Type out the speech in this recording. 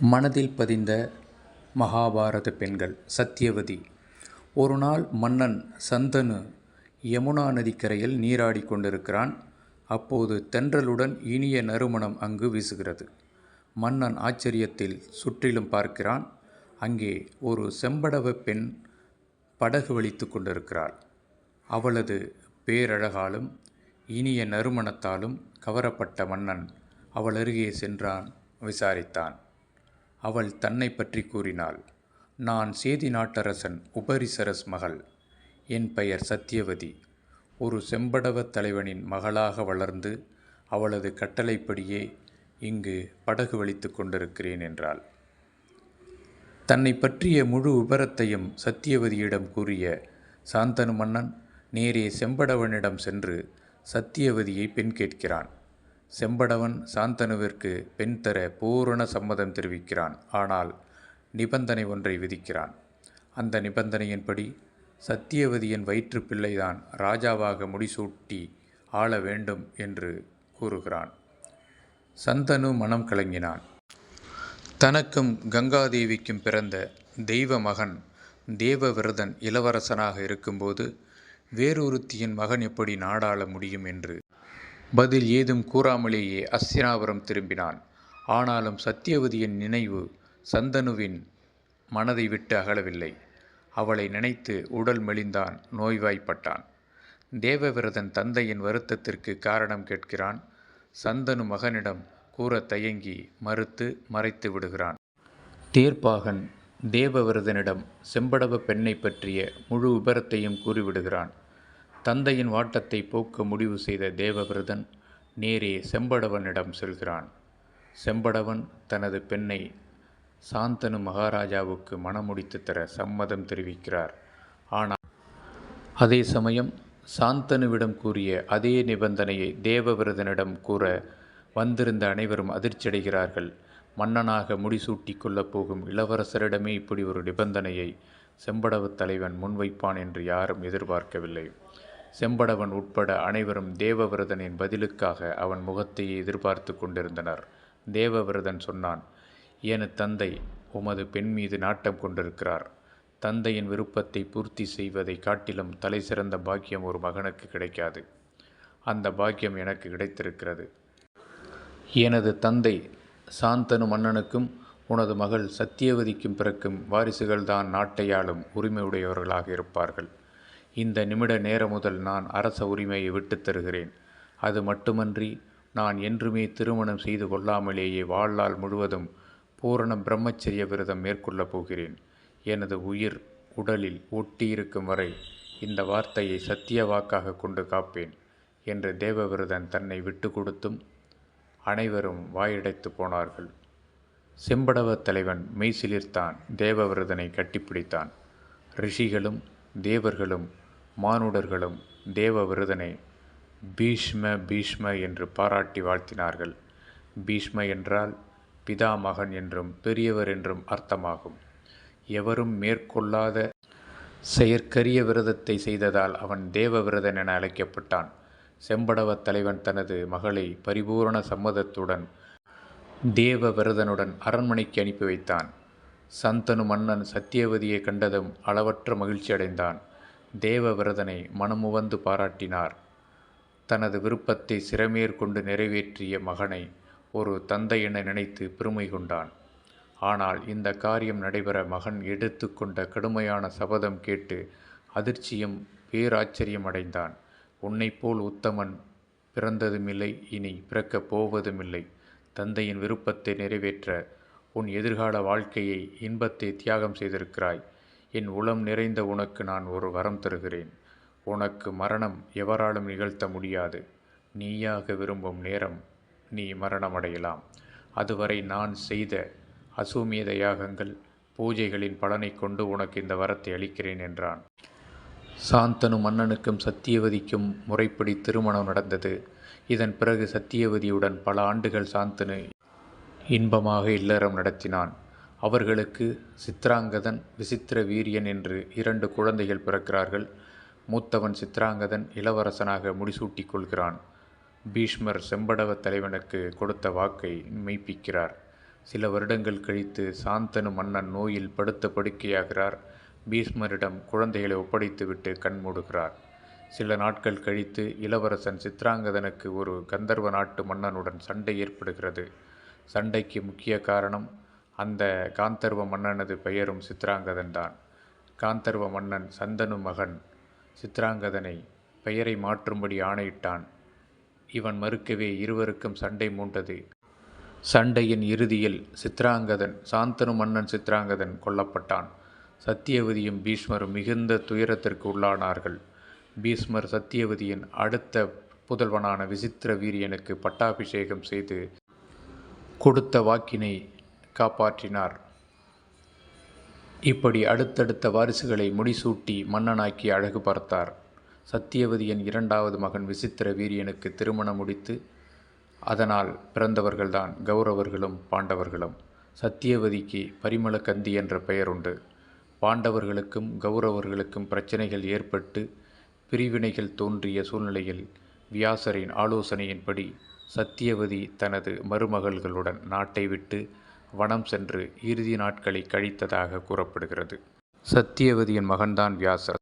மனதில் பதிந்த மகாபாரத பெண்கள் சத்யவதி ஒரு நாள் மன்னன் சந்தனு யமுனா நதிக்கரையில் நீராடி கொண்டிருக்கிறான். அப்போது தென்றலுடன் இனிய நறுமணம் அங்கு வீசுகிறது. மன்னன் ஆச்சரியத்தில் சுற்றிலும் பார்க்கிறான். அங்கே ஒரு செம்படவ பெண் படகு வலித்து கொண்டிருக்கிறாள். அவளது பேரழகாலும் இனிய நறுமணத்தாலும் கவரப்பட்ட மன்னன் அவளருகே சென்றான் விசாரித்தான். அவள் தன்னை பற்றி கூறினாள். நான் சேதி நாட்டரசன் உபரிசரஸ் மகள். என் பெயர் சத்யவதி. ஒரு செம்படவத் தலைவனின் மகளாக வளர்ந்து அவளது கட்டளைப்படியே இங்கு படகு வலித்து கொண்டிருக்கிறேன் என்றாள். தன்னை பற்றிய முழு விபரத்தையும் சத்தியவதியிடம் கூறிய சாந்தனு மன்னன் நேரே செம்படவனிடம் சென்று சத்தியவதியை பெண் கேட்கிறான். செம்படவன் சாந்தனுவிற்கு பெண் தர பூரண சம்மதம் தெரிவிக்கிறான். ஆனால் நிபந்தனை ஒன்றை விதிக்கிறான். அந்த நிபந்தனையின்படி சத்யவதியின் வயிற்றுப் பிள்ளைதான் ராஜாவாக முடிசூட்டி ஆள வேண்டும் என்று கூறுகிறான். சந்தனு மனம் கலங்கினான். தனக்கும் கங்காதேவிக்கும் பிறந்த தெய்வ மகன் தேவவிரதன் இளவரசனாக இருக்கும்போது வேறொருத்தியின் மகன் எப்படி நாடாள முடியும் என்று பதில் ஏதும் கூறாமலேயே அஸ்தினாபுரம் திரும்பினான். ஆனாலும் சத்யவதியின் நினைவு சந்தனுவின் மனதை விட்டு அகலவில்லை. அவளை நினைத்து உடல் மெலிந்தான் நோய்வாய்ப்பட்டான். தேவவிரதன் தந்தையின் வருத்தத்திற்கு காரணம் கேட்கிறான். சந்தனு மகனிடம் கூறத் தயங்கி மறுத்து மறைத்து விடுகிறான். தேர்ப்பாகன் தேவவிரதனிடம் செம்படவ பெண்ணைப் பற்றிய முழு விபரத்தையும் கூறிவிடுகிறான். தந்தையின் வாட்டத்தை போக்க முடிவு செய்த தேவவிரதன் நேரே செம்படவனிடம் செல்கிறான். செம்படவன் தனது பெண்ணை சாந்தனு மகாராஜாவுக்கு மணமுடித்து தர சம்மதம் தெரிவிக்கிறார். ஆனால் அதே சமயம் சாந்தனுவிடம் கூறிய அதே நிபந்தனையை தேவவிரதனிடம் கூற வந்திருந்த அனைவரும் அதிர்ச்சியடைகிறார்கள். மன்னனாக முடிசூட்டிக் கொள்ளப் போகும் இளவரசரிடமே இப்படி ஒரு நிபந்தனையை செம்படவத் தலைவன் முன்வைப்பான் என்று யாரும் எதிர்பார்க்கவில்லை. செம்படவன் உட்பட அனைவரும் தேவவிரதனின் பதிலுக்காக அவன் முகத்தையே எதிர்பார்த்து கொண்டிருந்தனர். தேவவிரதன் சொன்னான் எனது தந்தை உமது பெண் மீது நாட்டம் கொண்டிருக்கிறார். தந்தையின் விருப்பத்தை பூர்த்தி செய்வதைக் காட்டிலும் தலை சிறந்த பாக்கியம் ஒரு மகனுக்கு கிடைக்காது. அந்த பாக்கியம் எனக்கு கிடைத்திருக்கிறது. எனது தந்தை சாந்தனு மன்னனுக்கும் உனது மகள் சத்யவதிக்கும் பிறக்கும் வாரிசுகள்தான் நாட்டை ஆளும் உரிமையுடையவர்களாக இருப்பார்கள். இந்த நிமிட நேரம் முதல் நான் அரச உரிமையை விட்டுத் தருகிறேன். அது மட்டுமன்றி நான் என்றுமே திருமணம் செய்து கொள்ளாமலேயே வாழ்நாள் முழுவதும் பூரண பிரம்மச்சரிய விரதம் மேற்கொள்ளப் போகிறேன். எனது உயிர் உடலில் ஒட்டியிருக்கும் வரை இந்த வார்த்தையை சத்திய வாக்காகக் கொண்டு காப்பேன் என்று தேவவிரதன் தன்னை விட்டு கொடுத்தும் அனைவரும் வாயடைத்துப் போனார்கள். செம்படவத் தலைவன் மெய்சிலிர்த்தான் தேவவிரதனை கட்டிப்பிடித்தான். ரிஷிகளும் தேவர்களும் மானுடர்களும் தேவவிரதனை பீஷ்ம பீஷ்ம என்று பாராட்டி வாழ்த்தினார்கள். பீஷ்ம என்றால் பிதாமகன் என்றும் பெரியவர் என்றும் அர்த்தமாகும். எவரும் மேற்கொள்ளாத செயற்கரிய விரதத்தை செய்ததால் அவன் தேவவிரதன் என அழைக்கப்பட்டான். செம்படவத் தலைவன் தனது மகளை பரிபூரண சம்மதத்துடன் தேவவிரதனுடன் அரண்மனைக்கு அனுப்பி வைத்தான். சந்தனு மன்னன் சத்தியவதியை கண்டதும் அளவற்ற மகிழ்ச்சி அடைந்தான் தேவவிரதனை மனமுவந்து பாராட்டினார். தனது விருப்பத்தை சிறமேற்கொண்டு நிறைவேற்றிய மகனை ஒரு தந்தை என நினைத்து பெருமை கொண்டான். ஆனால் இந்த காரியம் நடைபெற மகன் எடுத்துக்கொண்ட கடுமையான சபதம் கேட்டு அதிர்ச்சியும் பேராச்சரியம் அடைந்தான். உன்னைப்போல் உத்தமன் பிறந்ததுமில்லை இனி பிறக்கப் போவதுமில்லை. தந்தையின் விருப்பத்தை நிறைவேற்ற உன் எதிர்கால வாழ்க்கையை இன்பத்தை தியாகம் செய்திருக்கிறாய். என் உளம் நிறைந்த உனக்கு நான் ஒரு வரம் தருகிறேன். உனக்கு மரணம் எவராலும் நிகழ்த்த முடியாது. நீயாக விரும்பும் நேரம் நீ மரணமடையலாம். அதுவரை நான் செய்த அசூமியத யாகங்கள் பூஜைகளின் பலனை கொண்டு உனக்கு இந்த வரத்தை அளிக்கிறேன் என்றான். சாந்தனு மன்னனுக்கும் சத்தியவதிக்கும் முறைப்படி திருமணம் நடந்தது. இதன் பிறகு சத்தியவதியுடன் பல ஆண்டுகள் சாந்தனு இன்பமாக இல்லறம் நடத்தினான். அவர்களுக்கு சித்திராங்கதன் விசித்திர வீரியன் என்று இரண்டு குழந்தைகள் பிறக்கிறார்கள். மூத்தவன் சித்திராங்கதன் இளவரசனாக முடிசூட்டிக் கொள்கிறான். பீஷ்மர் செம்படவ தலைவனுக்கு கொடுத்த வாக்கை மெய்ப்பிக்கிறார். சில வருடங்கள் கழித்து சாந்தனு மன்னன் நோயில் படுத்த படுக்கையாகிறார் பீஷ்மரிடம் குழந்தைகளை ஒப்படைத்துவிட்டு கண்மூடுகிறார் சில நாட்கள் கழித்து இளவரசன் சித்ராங்கதனுக்கு ஒரு கந்தர்வ நாட்டு மன்னனுடன் சண்டை ஏற்படுகிறது சண்டைக்கு முக்கிய காரணம் அந்த காந்தர்வ மன்னனது பெயரும் சித்ராங்கதன் தான். காந்தர்வ மன்னன் சந்தனு மகன் சித்ராங்கதனை பெயரை மாற்றும்படி ஆணையிட்டான். இவன் மறுக்கவே இருவருக்கும் சண்டை மூண்டது. சண்டையின் இறுதியில் சித்ராங்கதன் சாந்தனு மன்னன் சித்ராங்கதன் கொல்லப்பட்டான். சத்தியவதியும் பீஷ்மரும் மிகுந்த துயரத்திற்கு உள்ளானார்கள். பீஷ்மர் சத்தியவதியின் அடுத்த புதல்வனான விசித்திர வீரியனுக்கு பட்டாபிஷேகம் செய்து கொடுத்த வாக்கினை காப்பாற்றினார். இப்படி அடுத்தடுத்த வாரிசுகளை முடிசூட்டி மன்னனாக்கி அழகு பார்த்தார். சத்தியவதியின் இரண்டாவது மகன் விசித்திர வீரியனுக்கு திருமணம் முடித்து அதனால் பிறந்தவர்கள்தான் கௌரவர்களும் பாண்டவர்களும். சத்தியவதிக்கு பரிமளகந்தி என்ற பெயர் உண்டு. பாண்டவர்களுக்கும் கௌரவர்களுக்கும் பிரச்சனைகள் ஏற்பட்டு பிரிவினைகள் தோன்றிய சூழ்நிலையில் வியாசரின் ஆலோசனையின்படி சத்தியவதி தனது மருமகள்களுடன் நாட்டை விட்டு வனம் சென்று இறுதி நாட்களை கழித்ததாக கூறப்படுகிறது. சத்தியவதியின் மகன்தான் வியாசர்.